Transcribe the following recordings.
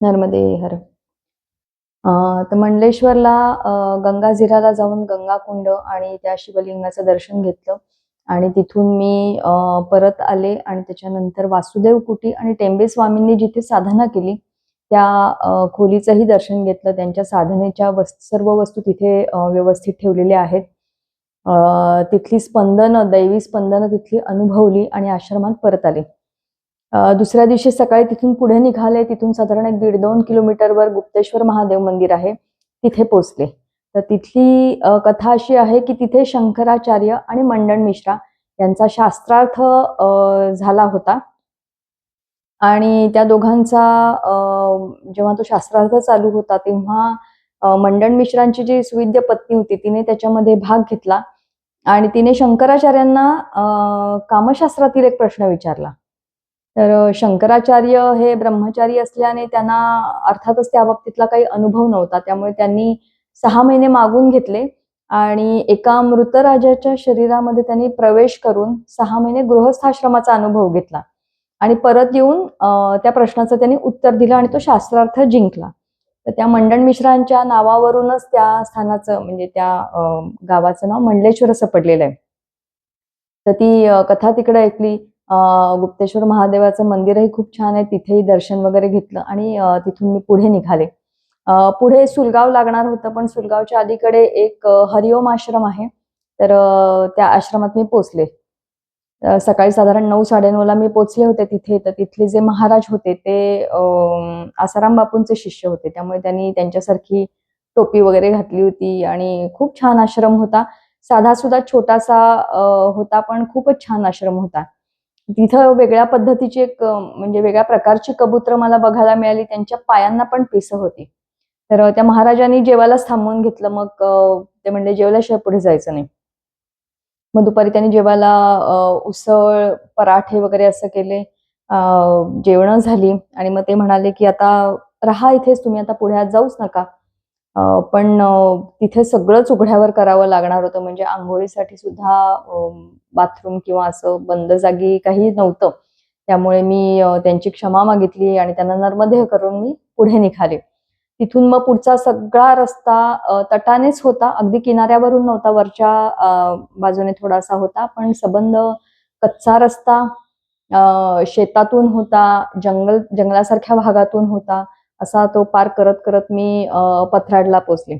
नर्मदे हर. तर मंडलेश्वरला गंगाझिराला जाऊन गंगाकुंड आणि त्या शिवलिंगाचं दर्शन घेतलं. आणि तिथून मी परत आले आणि त्याच्यानंतर वासुदेव कुटी आणि टेंबे स्वामींनी जिथे साधना केली त्या खोलीचंही दर्शन घेतलं. त्यांच्या साधनेच्या वस सर्व वस्तू तिथे व्यवस्थित ठेवलेल्या आहेत. तिथली स्पंदनं दैवी स्पंदनं तिथली अनुभवली आणि आश्रमात परत आले. दुसऱ्या दिवशी सकाळी तिथून पुढे निघाले. तिथून साधारण एक दीड दोन किलोमीटरवर गुप्तेश्वर महादेव मंदिर आहे. तिथे पोचले तर तिथली कथा अशी आहे की तिथे शंकराचार्य आणि मंडन मिश्रा यांचा शास्त्रार्थ अ, झाला होता. आणि त्या दोघांचा अ, जेव्हा तो शास्त्रार्थ चालू होता तेव्हा मंडण मंडन मिश्रांची जी सुविद्य पत्नी होती तिने त्याच्यामध्ये भाग घेतला. आणि तिने शंकराचार्यांना कामशास्त्रातील एक प्रश्न विचारला. तर शंकराचार्य हे ब्रह्मचारी असल्याने त्यांना अर्थातच त्या बाबतीतला काही अनुभव नव्हता. त्यामुळे त्यांनी सहा महिने मागून घेतले आणि एका मृत राजाच्या शरीरामध्ये त्यांनी प्रवेश करून सहा महिने गृहस्थाश्रमाचा अनुभव घेतला. आणि परत येऊन त्या प्रश्नाचं त्यांनी उत्तर दिलं आणि तो शास्त्रार्थ जिंकला. तर त्या मंडण मिश्रांच्या नावावरूनच त्या स्थानाचं म्हणजे त्या गावाचं नाव मंडलेश्वर असं पडलेलं आहे. तर ती कथा तिकडे ऐकली. गुप्तेश्वर महादेवाचं मंदिरही खूप छान आहे. तिथेही दर्शन वगैरे घेतलं आणि तिथून मी पुढे निघाले. पुढे सुलगाव लागणार होतं पण सुलगावच्या अलीकडे एक हरिओम आश्रम आहे. तर त्या आश्रमात मी पोचले. सकाळी साधारण नऊ साडेनऊला मी पोचले होते तिथे. तर तिथले जे महाराज होते ते आसाराम बापूंचे शिष्य होते. त्यामुळे त्यांनी त्यांच्यासारखी टोपी वगैरे घातली होती आणि खूप छान आश्रम होता. साधा सुद्धा छोटासा होता पण खूपच छान आश्रम होता. तिथं वेगळ्या पद्धतीची एक म्हणजे वेगळ्या प्रकारची कबुतर मला बघायला मिळाली. त्यांच्या पायांना पण पिसं होती. तर त्या महाराजांनी जेवायलाच थांबवून घेतलं. मग ते म्हणले जेवल्याशिवाय पुढे जायचं नाही. मग दुपारी त्यांनी जेवायला उसळ पराठे वगैरे असं केले. जेवण झाली. आणि मग ते म्हणाले की आता राहा इथेच. तुम्ही आता पुढे जाऊच नका. पण तिथे सगळंच उघड्यावर करावं लागणार होतं. म्हणजे आंघोळीसाठी सुद्धा बाथरूम किंवा असं बंद जागी काही नव्हतं. त्यामुळे मी त्यांची क्षमा मागितली आणि त्यांना नर्मदेह करून मी पुढे निघाले. तिथून मग पुढचा सगळा रस्ता तटानेच होता. अगदी किनाऱ्यावरून नव्हता. वरच्या बाजूने थोडासा होता. पण सबंध कच्चा रस्ता शेतातून होता. जंगल जंगलासारख्या भागातून होता. असा तो पार करत करत मी पथराडला पोचले.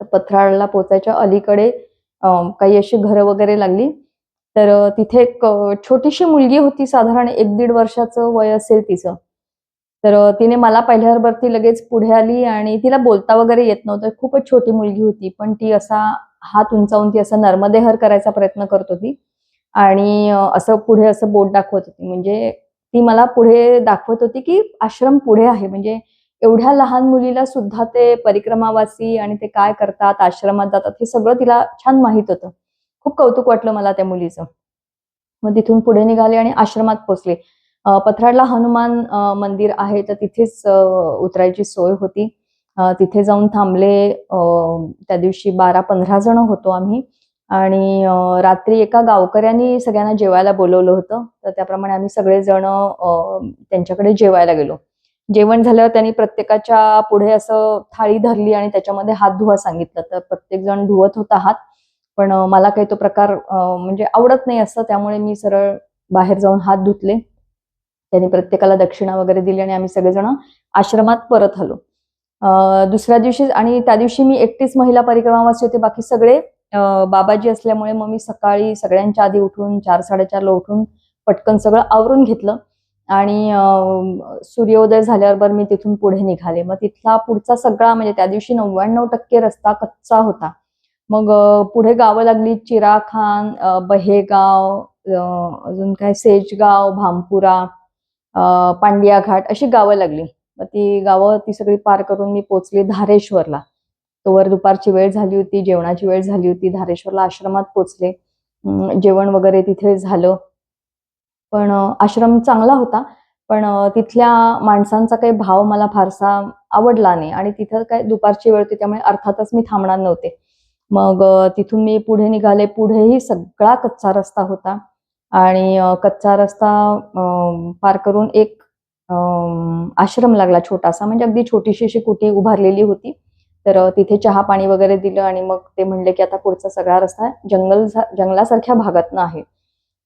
तर पथराडला पोचायच्या अलीकडे काही अशी घरं वगैरे लागली. तर तिथे एक छोटीशी मुलगी होती साधारण एक दीड वर्षाचं वय असेल तिचं. तर तिने मला पहिल्यावरती लगेच पुढे आली आणि तिला बोलता वगैरे येत नव्हतं. खूपच छोटी मुलगी होती पण ती असा हात उंचावून ती असं नर्मदेहर करायचा प्रयत्न करत होती. आणि असं पुढे असं बोट दाखवत होती. म्हणजे ती मला पुढे दाखवत होती की आश्रम पुढे आहे. म्हणजे एवढ्या लहान मुलीला सुद्धा ते परिक्रमावासी आणि ते काय करतात आश्रमात जातात हे सगळं तिला छान माहीत होतं. खूप कौतुक वाटलं मला त्या मुलीचं. मग तिथून पुढे निघाले आणि आश्रमात पोचले. पथराडला हनुमान मंदिर आहे तर तिथेच उतरायची सोय होती. तिथे जाऊन थांबले. त्या दिवशी बारा पंधरा जण होतो आम्ही. आणि रात्री एका गावकऱ्यांनी सगळ्यांना जेवायला बोलवलं होतं. तर त्याप्रमाणे आम्ही सगळेजण त्यांच्याकडे जेवायला गेलो. जेवण झाल्यावर त्यांनी प्रत्येकाच्या पुढे असं थाळी धरली आणि त्याच्यामध्ये हात धुवा सांगितलं. तर प्रत्येक जण धुवत होता हात. पण मला काही तो प्रकार म्हणजे आवडत नाही असं. त्यामुळे मी सरळ बाहेर जाऊन हात धुतले. त्यांनी प्रत्येकाला दक्षिणा वगैरे दिली आणि आम्ही सगळेजण आश्रमात परत आलो. दुसऱ्या दिवशी आणि त्या दिवशी मी एकटीच महिला परिक्रमावासी होते. बाकी सगळे बाबाजी असल्यामुळे मग मी सकाळी सगळ्यांच्या आधी उठून चार साडेचारला उठून पटकन सगळं आवरून घेतलं. आणि सूर्योदय झाल्यावर मी तिथून पुढे निघाले. मग तिथला पुढचा सगळा म्हणजे त्या दिवशी नव्याण्णव टक्के रस्ता कच्चा होता. मग पुढे गावं लागली चिराखान बहेगाव अजून काय सेजगाव भामपुरा पांडिया घाट अशी गावं लागली. मग ती गावं ती सगळी पार करून मी पोचली धारेश्वरला. तोवर दुपारची वेळ झाली होती जेवणाची वेळ झाली होती धारेश्वरला आश्रमात पोचले जेवण वगैरे तिथे झालं. पण आश्रम चांगला होता पण तिथल्या माणसांचा काही भाव मला फारसा आवडला नाही आणि तिथं काय दुपारची वेळ होती त्यामुळे अर्थातच मी थांबणार नव्हते. मग तिथून मी पुढे निघाले. पुढेही सगळा कच्चा रस्ता होता आणि कच्चा रस्ता पार करून एक आश्रम लागला छोटासा. म्हणजे अगदी छोटीशी अशी कुटी उभारलेली होती. तर तिथे चहा पाणी वगैरे दिलं आणि मग ते म्हणले की आता पुढचा सगळा रस्ता जंगल जंगलासारख्या भागातनं आहे.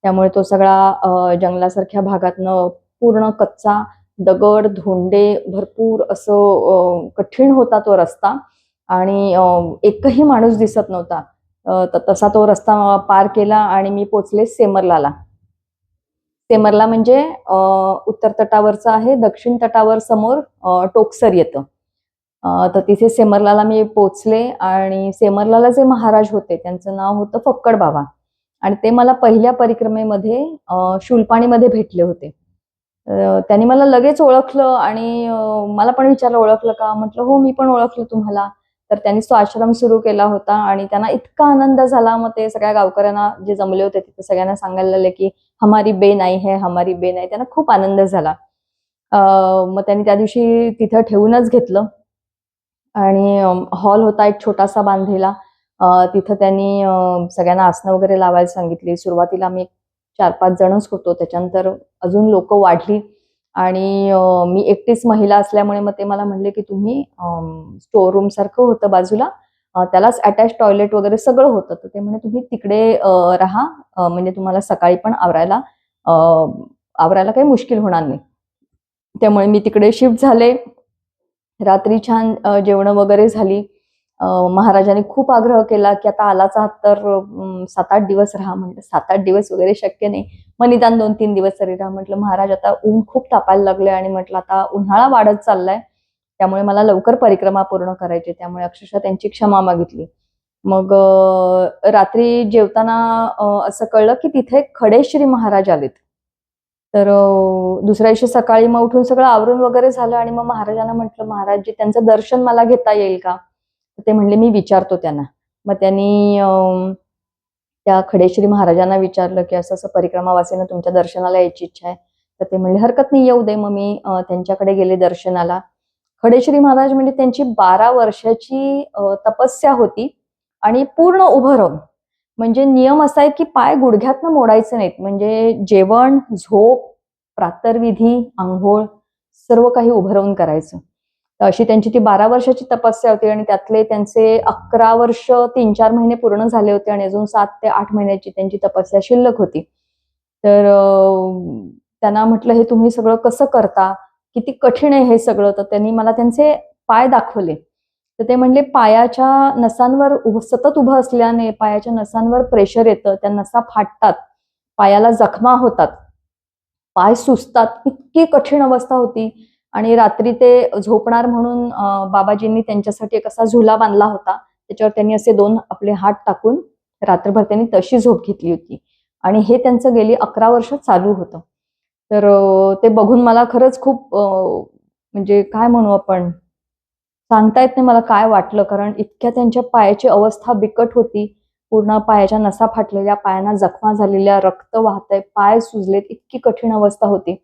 त्यामुळे तो सगळा जंगलासारख्या भागातनं पूर्ण कच्चा दगड धोंडे भरपूर असं कठीण होता तो रस्ता. आणि एकही माणूस दिसत नव्हता. तसा तो रस्ता पार केला आणि मी पोचले सेमरलाला. सेमरला म्हणजे उत्तर तटावरचा आहे दक्षिण तटावर समोर टोकसर येतं. तर तिथे सेमरलाला मी पोचले आणि सेमरलाला जे महाराज होते त्यांचं नाव होतं फक्कड बाबा. आणि ते मला पहिल्या परिक्रमेमध्ये शुलपाणीमध्ये शूलपाणीमध्ये भेटले होते. त्यांनी मला लगेच ओळखलं आणि मला पण विचारलं ओळखलं का? म्हटलं हो मी पण ओळखलं तुम्हाला. तर त्यांनी तो आश्रम सुरू केला होता आणि त्यांना इतका आनंद झाला. मग ते सगळ्या गावकऱ्यांना जे जमले होते तिथे सगळ्यांना सांगायला लागले की हमारी बेन आई है हमारी बेन नाही त्यांना खूप आनंद झाला. मग त्यांनी त्या दिवशी तिथं ठेवूनच घेतलं. आणि हॉल होता एक छोटासा बांधलेला. तिथं त्यांनी सगळ्यांना आसनं वगैरे लावायला सांगितली. सुरुवातीला आम्ही चार पाच जणच होतो. त्याच्यानंतर अजून लोक वाढली. आणि मी एकटीच महिला असल्यामुळे मग ते मला म्हणले की तुम्ही स्टोर रूम सारखं होतं बाजूला. त्यालाच अटॅच टॉयलेट वगैरे सगळं होतं. तर ते म्हणे तुम्ही तिकडे राहा. म्हणजे तुम्हाला सकाळी पण आवरायला आवरायला काही मुश्किल होणार नाही. त्यामुळे मी तिकडे शिफ्ट झाले. रात्री छान जेवणं वगैरे झाली. महाराजांनी खूप आग्रह केला की आता आलाच आहात तर सात आठ दिवस राहा म्हटलं. सात आठ दिवस वगैरे शक्य नाही. मग निदान दोन तीन दिवस तरी राहा म्हटलं. महाराज आता ऊन खूप तापायला लागले आणि म्हटलं आता उन्हाळा वाढत चाललाय. त्यामुळे मला लवकर परिक्रमा पूर्ण करायची त्यामुळे अक्षरशः त्यांची क्षमा मागितली. मग रात्री जेवताना असं कळलं की तिथे खडेश्री महाराज आलेत. तर दुसऱ्या दिवशी सकाळी मग उठून सगळं आवरून वगैरे झालं आणि मग महाराजांना म्हटलं महाराजजी त्यांचं दर्शन मला घेता येईल का? ते म्हणले मी विचारतो त्यांना. मग त्यांनी त्या खडेश्री महाराजांना विचारलं की असं असं परिक्रमावासीनं तुमच्या दर्शनाला यायची इच्छा आहे. तर ते म्हणले हरकत नाही येऊ दे. मग मी त्यांच्याकडे गेले दर्शनाला. खडेश्री महाराज म्हणजे त्यांची बारा वर्षाची तपस्या होती आणि पूर्ण उभं राहून म्हणजे नियम असा आहे की पाय गुडघ्यातनं मोडायचे नाहीत. म्हणजे जेवण झोप प्रातर्विधी आंघोळ सर्व काही उभं राहून करायचं. तर अशी त्यांची ती बारा वर्षाची तपस्या होती आणि त्यातले त्यांचे अकरा वर्ष तीन चार महिने पूर्ण झाले होते आणि अजून सात ते आठ महिन्याची त्यांची तपस्या शिल्लक होती. तर त्यांना म्हटलं हे तुम्ही सगळं कसं करता? किती कठीण आहे हे सगळं? तर त्यांनी मला त्यांचे पाय दाखवले. तर ते म्हणले पायाच्या नसांवर उभ- सतत उभं असल्याने पायाच्या नसांवर प्रेशर येतं त्या नसा फाटतात पायाला जखमा होतात पाय सुचतात इतकी कठीण अवस्था होती. आणि रात्री ते झोपणार म्हणून बाबाजींनी त्यांच्यासाठी एक असा झुला बांधला होता. त्याच्यावर त्यांनी असे दोन आपले हात टाकून रात्रभर त्यांनी तशी झोप घेतली होती. आणि हे त्यांचं गेली अकरा वर्ष चालू होतं. तर ते बघून मला खरंच खूप म्हणजे काय म्हणू आपण? सांगता येत नाही मला काय वाटलं कारण इतक्या त्यांच्या पायाची अवस्था बिकट होती. पूर्ण पायाच्या नसा फाटलेल्या पायांना जखमा झालेल्या रक्त वाहतंय पाय सुजलेत इतकी कठीण अवस्था होती.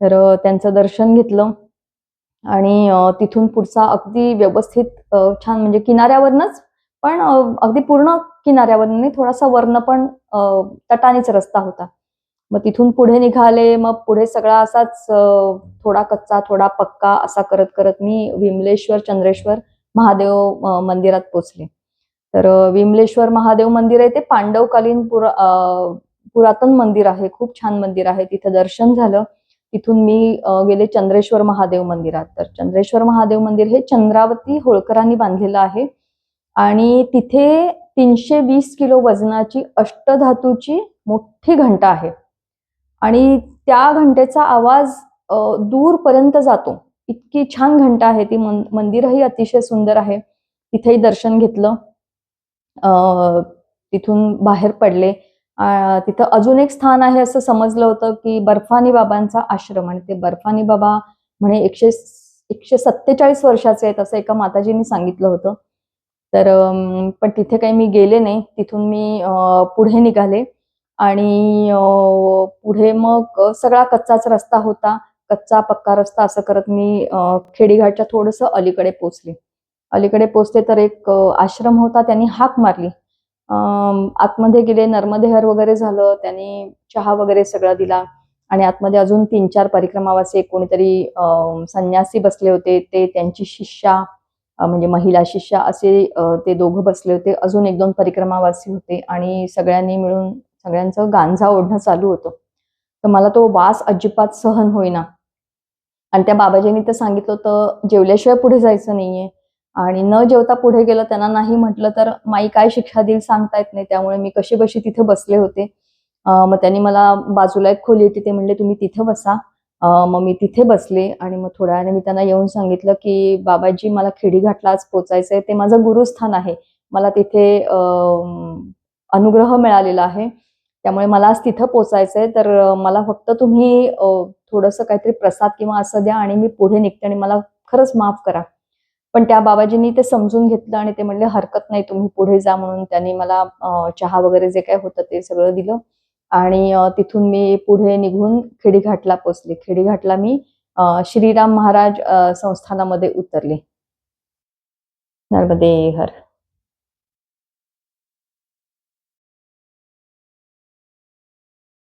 तर त्यांचं दर्शन घेतलं आणि तिथून पुढचा अगदी व्यवस्थित छान म्हणजे किनाऱ्यावरनच पण अगदी पूर्ण किनाऱ्यावर थोडासा वर्ण पण तटानेच तटानीच रस्ता होता. मग तिथून पुढे निघाले मग पुढे सगळा असाच थोडा कच्चा थोडा पक्का असा करत करत मी विमलेश्वर चंद्रेश्वर महादेव मंदिरात पोचले. तर विमलेश्वर महादेव मंदिर आहे ते पांडवकालीन पुरा पुरातन मंदिर आहे खूप छान मंदिर आहे. तिथे दर्शन झालं. तिथून मी गेले चंद्रेश्वर महादेव मंदिरात. तर चंद्रेश्वर महादेव मंदिर हे चंद्रावती होळकरांनी बांधलेलं आहे. आणि तिथे तीनशे वीस किलो वजनाची अष्टधातूची मोठी घंटा आहे. आणि त्या घंटेचा आवाज दूरपर्यंत जातो. इतकी छान घंटा आहे ती मन- मंदिरही अतिशय सुंदर आहे. तिथेही दर्शन घेतलं. तिथून बाहेर पडले. तिथं अजून एक स्थान आहे असं समजलं होतं की बर्फानी बाबांचा आश्रम आणि ते बर्फानी बाबा म्हणे एकशे एकशे सत्तेचाळीस वर्षाचे आहेत असं एका माताजींनी सांगितलं होतं. तर पण तिथे काही मी गेले नाही. तिथून मी पुढे निघाले. आणि पुढे मग सगळा कच्चाच रस्ता होता. कच्चा पक्का रस्ता असं करत मी खेडीघाटच्या थोडस अलीकडे पोचले. अलीकडे पोचले तर एक आश्रम होता. त्यांनी हाक मारली. आतमध्ये गेले नर्मदेहर वगैरे झालं. त्यांनी चहा वगैरे सगळा दिला. आणि आतमध्ये अजून तीन चार परिक्रमावासी कोणीतरी संन्यासी बसले होते. ते त्यांची शिष्या म्हणजे महिला शिष्या असे ते दोघं बसले होते. अजून एक दोन परिक्रमावासी होते. आणि सगळ्यांनी मिळून सगळ्यांचं गांजा ओढणं चालू होतं. तर मला तो वास अजिबात सहन होईना. आणि त्या बाबाजींनी तर सांगितलं होतं जेवल्याशिवाय पुढे जायचं नाहीये. आणि न जेवता पुढे गेलं त्यांना नाही म्हटलं तर माई काय शिक्षा देईल सांगता येत नाही. त्यामुळे मी कशी बशी तिथे बसले होते. मग त्यांनी मला बाजूला एक खोली होती ते म्हणले तुम्ही तिथे बसा. मग मी तिथे बसले आणि मग थोड्या वेळाने मी त्यांना येऊन सांगितलं की बाबाजी मला खेडीघाटला आज पोचायचं आहे. ते माझं गुरुस्थान आहे. मला तिथे अनुग्रह मिळालेला आहे. त्यामुळे मला आज तिथं पोचायचंय. तर मला फक्त तुम्ही थोडंसं काहीतरी प्रसाद किंवा असं द्या आणि मी पुढे निघते आणि मला खरंच माफ करा. पण त्या बाबाजींनी ते समजून घेतलं आणि ते म्हणले हरकत नाही तुम्ही पुढे जा म्हणून त्यांनी मला चहा वगैरे जे काय होतं ते सगळं दिलं आणि तिथून मी पुढे निघून खेडीघाटला पोचले. खेडीघाटला मी श्रीराम महाराज संस्थानामध्ये उतरले. नर्मदे हर